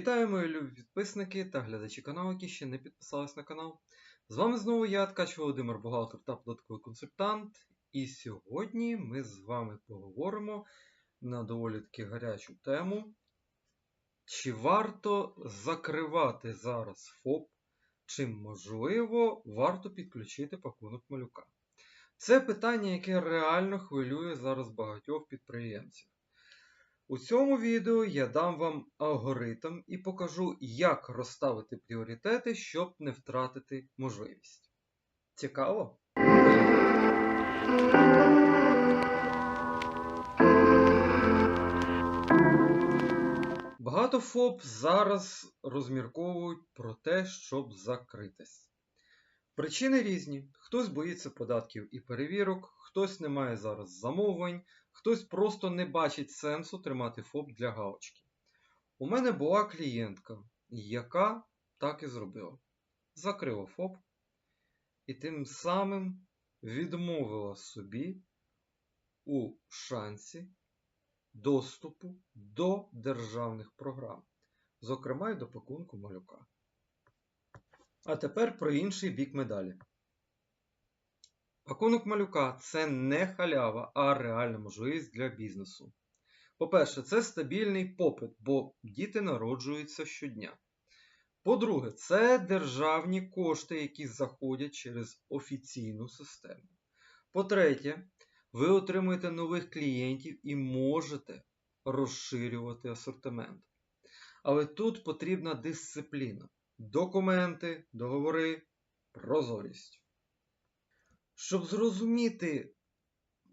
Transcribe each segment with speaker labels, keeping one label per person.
Speaker 1: Вітаю, мої любі підписники та глядачі каналу, які ще не підписались на канал. З вами знову я, Ткач Володимир, бухгалтер та податковий консультант. І сьогодні ми з вами поговоримо на доволі таки гарячу тему. Чи варто закривати зараз ФОП, чи можливо варто підключити пакунок малюка? Це питання, яке реально хвилює зараз багатьох підприємців. У цьому відео я дам вам алгоритм і покажу, як розставити пріоритети, щоб не втратити можливість. Цікаво? Багато ФОП зараз розмірковують про те, щоб закритись. Причини різні. Хтось боїться податків і перевірок, хтось не має зараз замовлень, хтось просто не бачить сенсу тримати ФОП для галочки. У мене була клієнтка, яка так і зробила. Закрила ФОП і тим самим відмовила собі у шансі доступу до державних програм, зокрема й до пакунку малюка. А тепер про інший бік медалі. Пакунок малюка це не халява, а реальна можливість для бізнесу. По-перше, це стабільний попит, бо діти народжуються щодня. По-друге, це державні кошти, які заходять через офіційну систему. По-третє, ви отримуєте нових клієнтів і можете розширювати асортимент. Але тут потрібна дисципліна. Документи, договори, прозорість. Щоб зрозуміти,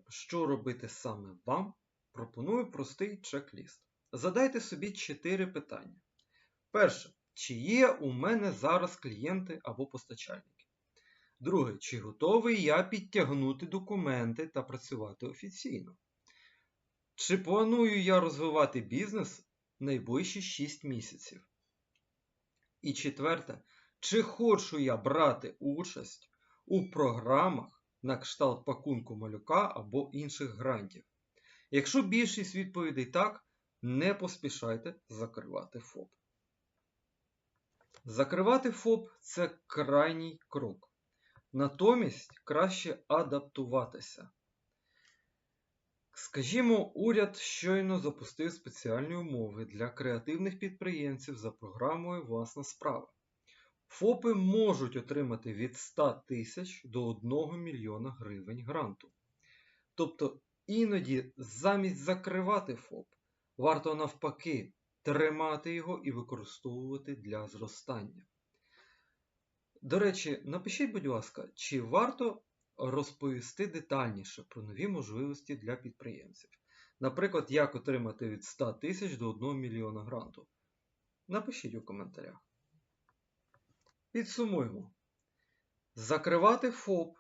Speaker 1: що робити саме вам, пропоную простий чек-ліст. Задайте собі 4 питання. Перше, чи є у мене зараз клієнти або постачальники? Друге, чи готовий я підтягнути документи та працювати офіційно? Чи планую я розвивати бізнес найближчі 6 місяців? І четверте, чи хочу я брати участь у програмах на кшталт пакунку малюка або інших грантів? Якщо більшість відповідей так, не поспішайте закривати ФОП. Закривати ФОП це крайній крок. Натомість краще адаптуватися. Скажімо, уряд щойно запустив спеціальні умови для креативних підприємців за програмою Власна справа. ФОПи можуть отримати від 100 тисяч до 1 мільйона гривень гранту. Тобто іноді замість закривати ФОП, варто навпаки тримати його і використовувати для зростання. До речі, напишіть, будь ласка, чи варто розповісти детальніше про нові можливості для підприємців. Наприклад, як отримати від 100 тисяч до 1 мільйона гранту. Напишіть у коментарях. Підсумуємо. Закривати ФОП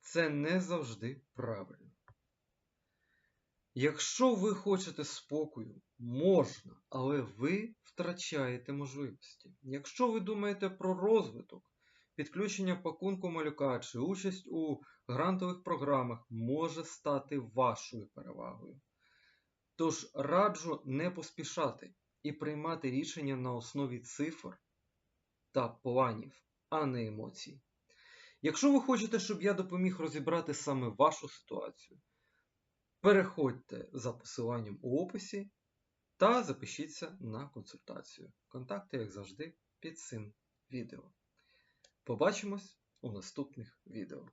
Speaker 1: це не завжди правильно. Якщо ви хочете спокою, можна, але ви втрачаєте можливості. Якщо ви думаєте про розвиток, підключення пакунку малюка чи участь у грантових програмах може стати вашою перевагою. Тож раджу не поспішати і приймати рішення на основі цифр та планів, а не емоцій. Якщо ви хочете, щоб я допоміг розібрати саме вашу ситуацію, переходьте за посиланням у описі та запишіться на консультацію. Контакти, як завжди, під цим відео. Побачимось у наступних відео.